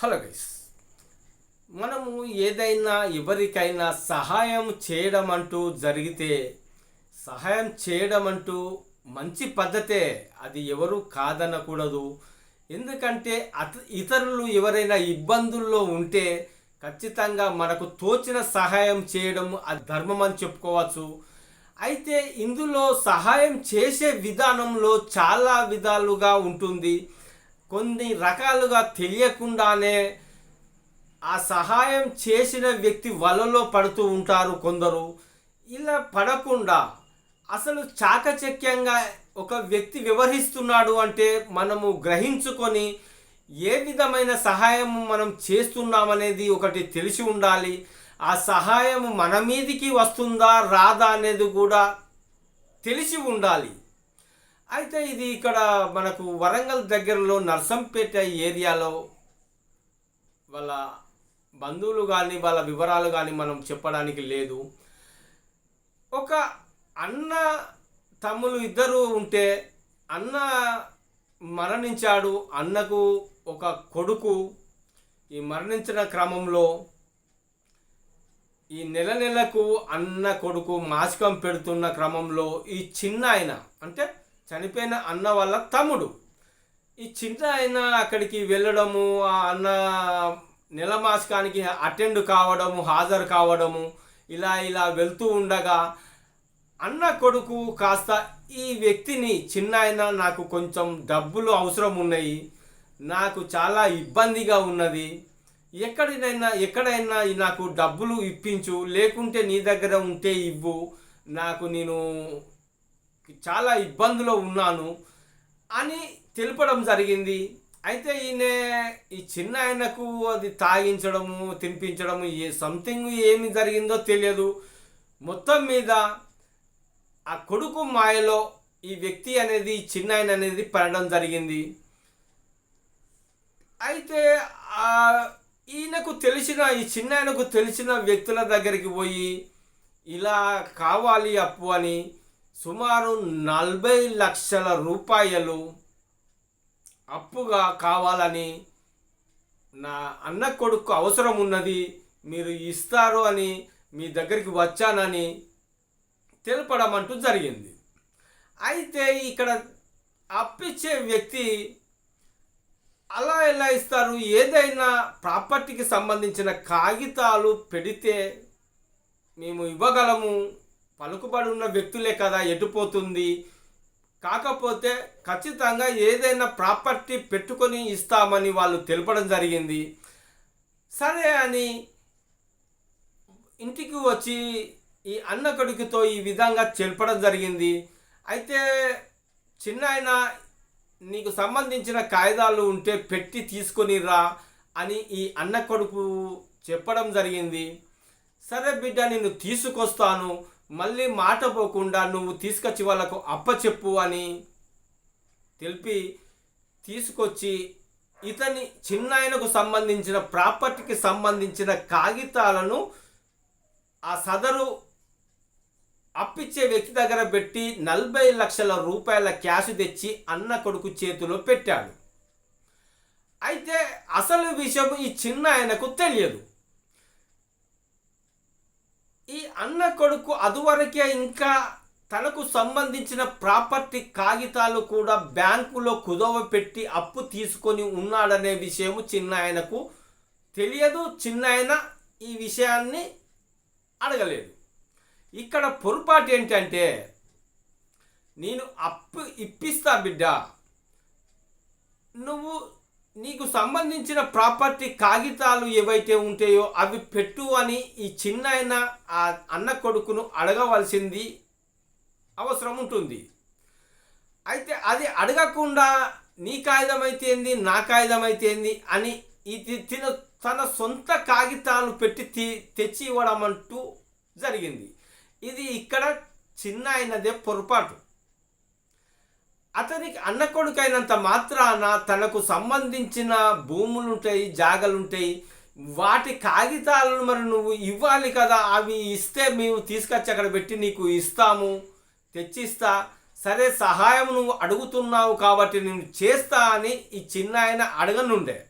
Hello guys. మనము ఏదైనా ఎవరికైనా సహాయం చేయడం అంటూ జరిగితే సహాయం చేయడం అంటూ మంచి పద్ధతే అది ఎవరు కాదనకూడదు. ఎందుకంటే అత ఇతరులు ఎవరైనా ఇబ్బందుల్లో ఉంటే ఖచ్చితంగా మనకు తోచిన సహాయం చేయడం అది ధర్మం అని చెప్పుకోవచ్చు. అయితే ఇందులో సహాయం చేసే విధానంలో చాలా విధాలుగా ఉంటుంది. కొన్ని రకాలుగా తెలియకుండానే ఆ సహాయం చేసిన వ్యక్తి వలలో పడుతూ ఉంటారు కొందరు. ఇలా పడకుండా అసలు చాకచక్యంగా ఒక వ్యక్తి వ్యవహరిస్తున్నాడు అంటే మనము గ్రహించుకొని ఏ విధమైన సహాయం మనం చేస్తున్నామనేది ఒకటి తెలిసి ఉండాలి. ఆ సహాయం మన మీదికి వస్తుందా రాదా అనేది కూడా తెలిసి ఉండాలి. అయితే ఇది ఇక్కడ మనకు వరంగల్ దగ్గరలో నర్సంపేట ఏరియాలో వాళ్ళ బంధువులు కానీ వాళ్ళ వివరాలు కానీ మనం చెప్పడానికి లేదు. ఒక అన్న తమ్ములు ఇద్దరు ఉంటే అన్న మరణించాడు అన్నకు ఒక కొడుకు. ఈ మరణించిన క్రమంలో ఈ నెల నెలకు అన్న కొడుకు మాసికం పెడుతున్న క్రమంలో ఈ చిన్న ఆయన అంటే చనిపోయిన అన్న వాళ్ళ తమ్ముడు. ఈ చిన్న ఆయన అక్కడికి వెళ్ళడము ఆ అన్న నెలమాసకానికి అటెండ్ కావడము హాజరు కావడము ఇలా ఇలా వెళ్తూ ఉండగా అన్న కొడుకు కాస్త ఈ వ్యక్తిని చిన్న ఆయన నాకు కొంచెం డబ్బులు అవసరం ఉన్నాయి నాకు చాలా ఇబ్బందిగా ఉన్నది ఎక్కడినైనా ఎక్కడైనా నాకు డబ్బులు ఇప్పించు లేకుంటే నీ దగ్గర ఉంటే ఇవ్వు నాకు నేను చాలా ఇబ్బందిలో ఉన్నాను అని తెలపడం జరిగింది. అయితే ఈయన ఈ చిన్న ఆయనకు అది తాగించడము తినిపించడము ఏ సంథింగ్ ఏమి జరిగిందో తెలియదు. మొత్తం మీద ఆ కొడుకు మాయలో ఈ వ్యక్తి అనేది ఈ చిన్న ఆయన అనేది పడడం జరిగింది. అయితే ఈయనకు తెలిసిన ఈ చిన్న ఆయనకు తెలిసిన వ్యక్తుల దగ్గరికి పోయి ఇలా కావాలి అప్పు అని సుమారు నలభై లక్షల రూపాయలు అప్పుగా కావాలని నా అన్న కొడుకు అవసరం ఉన్నది మీరు ఇస్తారు అని మీ దగ్గరికి వచ్చానని తెలపడం అంటూ జరిగింది. అయితే ఇక్కడ అప్పిచ్చే వ్యక్తి అలా ఎలా ఇస్తారు? ఏదైనా ప్రాపర్టీకి సంబంధించిన కాగితాలు పెడితే మేము ఇవ్వగలము? పలుకుబడి ఉన్న వ్యక్తులే కదా ఎటుపోతుంది? కాకపోతే ఖచ్చితంగా ఏదైనా ప్రాపర్టీ పెట్టుకొని ఇస్తామని వాళ్ళు తెలపడం జరిగింది. సరే అని ఇంటికి వచ్చి ఈ అన్న కొడుకుతో ఈ విధంగా తెలపడం జరిగింది. అయితే చిన్న ఆయన నీకు సంబంధించిన కాగితాలు ఉంటే పెట్టి తీసుకొని రా అని ఈ అన్న కొడుకు చెప్పడం జరిగింది. సరే బిడ్డ నేను తీసుకొస్తాను. మళ్ళీ మాట పోకుండా నువ్వు తీసుకొచ్చి వాళ్ళకు అప్పచెప్పు అని తెలిపి తీసుకొచ్చి ఇతని చిన్న ఆయనకు సంబంధించిన ప్రాపర్టీకి సంబంధించిన కాగితాలను ఆ సదరు అప్పిచ్చే వ్యక్తి దగ్గర పెట్టి నలభై లక్షల రూపాయల క్యాష్ తెచ్చి అన్న కొడుకు చేతిలో పెట్టాడు. అయితే అసలు విషయం ఈ చిన్న ఆయనకు తెలియదు. ఈ అన్న కొడుకు అదువరకే ఇంకా తనకు సంబంధించిన ప్రాపర్టీ కాగితాలు కూడా బ్యాంకులో కుదవ పెట్టి అప్పు తీసుకొని ఉన్నాడనే విషయము చిన్న ఆయనకు తెలియదు. చిన్నాయన ఈ విషయాన్ని అడగలేదు. ఇక్కడ పొరపాటు ఏంటంటే నేను అప్పు ఇప్పిస్తా బిడ్డ నువ్వు నీకు సంబంధించిన ప్రాపర్టీ కాగితాలు ఏవైతే ఉంటాయో అవి పెట్టు అని ఈ చిన్నాయన ఆ అన్న కొడుకును అడగవలసింది అవసరం ఉంటుంది. అయితే అది అడగకుండా నీ కాగితమైతేంది ఏంది నా కాగితం అయితే ఏంది అని ఇది తిన తన సొంత కాగితాలు పెట్టి తెచ్చి ఇవ్వడం అంటూ జరిగింది. ఇది ఇక్కడ చిన్న అయినదే పొరపాటు. అతనికి అన్న కొడుకైనంత మాత్రాన తనకు సంబంధించిన భూములుంటాయి జాగలుంటాయి. వాటి కాగితాలను మరి నువ్వు ఇవ్వాలి కదా అవి ఇస్తే మేము తీసుకొచ్చి అక్కడ పెట్టి నీకు ఇస్తాము తెచ్చిస్తా. సరే సహాయం నువ్వు అడుగుతున్నావు కాబట్టి నేను చేస్తా అని ఈ చిన్న ఆయన అడగనుండే.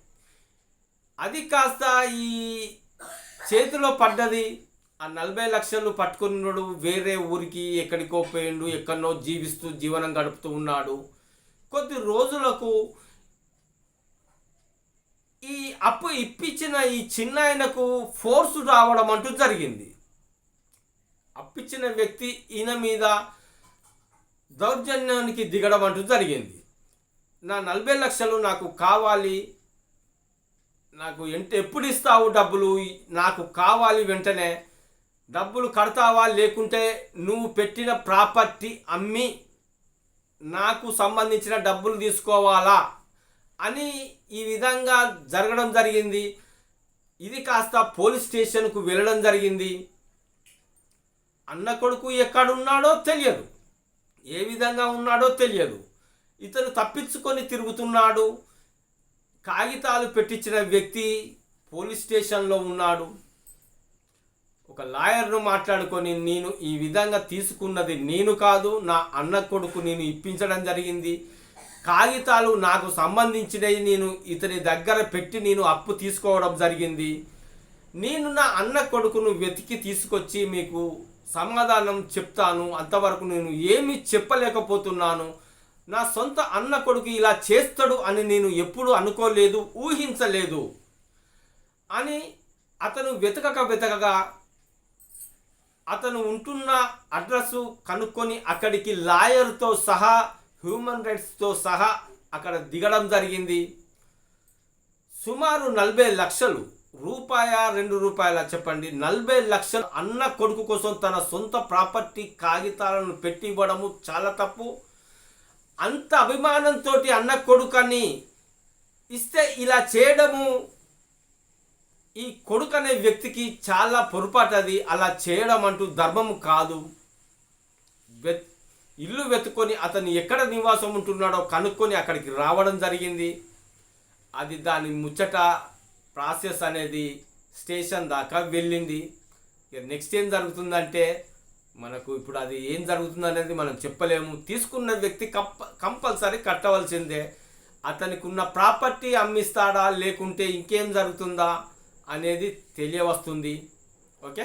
అది కాస్త ఈ చేతిలో పడ్డది. ఆ నలభై లక్షలు పట్టుకున్నాడు వేరే ఊరికి ఎక్కడికో పోయిండు ఎక్కడనో జీవిస్తూ జీవనం గడుపుతూ ఉన్నాడు. కొద్ది రోజులకు ఈ అప్పు ఇప్పించిన ఈ చిన్న ఆయనకు ఫోర్సు రావడం అంటూ జరిగింది. అప్పిచ్చిన వ్యక్తి ఈయన మీద దౌర్జన్యానికి దిగడం అంటూ జరిగింది. నా నలభై లక్షలు నాకు కావాలి నాకు ఎంత ఎప్పుడు ఇస్తావు డబ్బులు? నాకు కావాలి వెంటనే డబ్బులు కడతావా లేకుంటే నువ్వు పెట్టిన ప్రాపర్టీ అమ్మి నాకు సంబంధించిన డబ్బులు తీసుకోవాలా? అని ఈ విధంగా జరగడం జరిగింది. ఇది కాస్త పోలీస్ స్టేషన్కు వెళ్ళడం జరిగింది. అన్న కొడుకు ఎక్కడున్నాడో తెలియదు. ఏ విధంగా ఉన్నాడో తెలియదు. ఇతను తప్పించుకొని తిరుగుతున్నాడు. కాగితాలు పెట్టించిన వ్యక్తి పోలీస్ స్టేషన్లో ఉన్నాడు. ఒక లాయర్ను మాట్లాడుకొని నేను ఈ విధంగా తీసుకున్నది నేను కాదు నా అన్న కొడుకు నేను ఇప్పించడం జరిగింది. కాగితాలు నాకు సంబంధించినవి నేను ఇతని దగ్గర పెట్టి నేను అప్పు తీసుకోవడం జరిగింది. నేను నా అన్న కొడుకును వెతికి తీసుకొచ్చి మీకు సమాధానం చెప్తాను. అంతవరకు నేను ఏమీ చెప్పలేకపోతున్నాను. నా సొంత అన్న కొడుకు ఇలా చేస్తాడు అని నేను ఎప్పుడు అనుకోలేదు ఊహించలేదు. అని అతను వెతకక వెతకగా అతను ఉంటున్న అడ్రస్ కనుక్కొని అక్కడికి లాయర్తో సహా హ్యూమన్ రైట్స్తో సహా అక్కడ దిగడం జరిగింది. సుమారు నలభై లక్షలు రూపాయ రెండు రూపాయల చెప్పండి. నలభై లక్షలు అన్న కొడుకు కోసం తన సొంత ప్రాపర్టీ కాగితాలను పెట్టి ఇవ్వడము చాలా తప్పు. అంత అభిమానంతో అన్న కొడుకని ఇస్తే ఇలా చేయడము ఈ కొడుకు అనే వ్యక్తికి చాలా పొరపాటు అది అలా చేయడం అంటూ ధర్మము కాదు. వెత్ ఇల్లు వెతుకొని అతను ఎక్కడ నివాసం ఉంటున్నాడో కనుక్కొని అక్కడికి రావడం జరిగింది. అది దాని ముచ్చట ప్రాసెస్ అనేది స్టేషన్ దాకా వెళ్ళింది. ఇక నెక్స్ట్ ఏం జరుగుతుందంటే మనకు ఇప్పుడు అది ఏం జరుగుతుంది అనేది మనం చెప్పలేము. తీసుకున్న వ్యక్తి కంప కంపల్సరీ కట్టవలసిందే. అతనికి ఉన్న ప్రాపర్టీ అమ్మిస్తాడా లేకుంటే ఇంకేం జరుగుతుందా? అనేది తెలియవస్తుంది. ఓకే?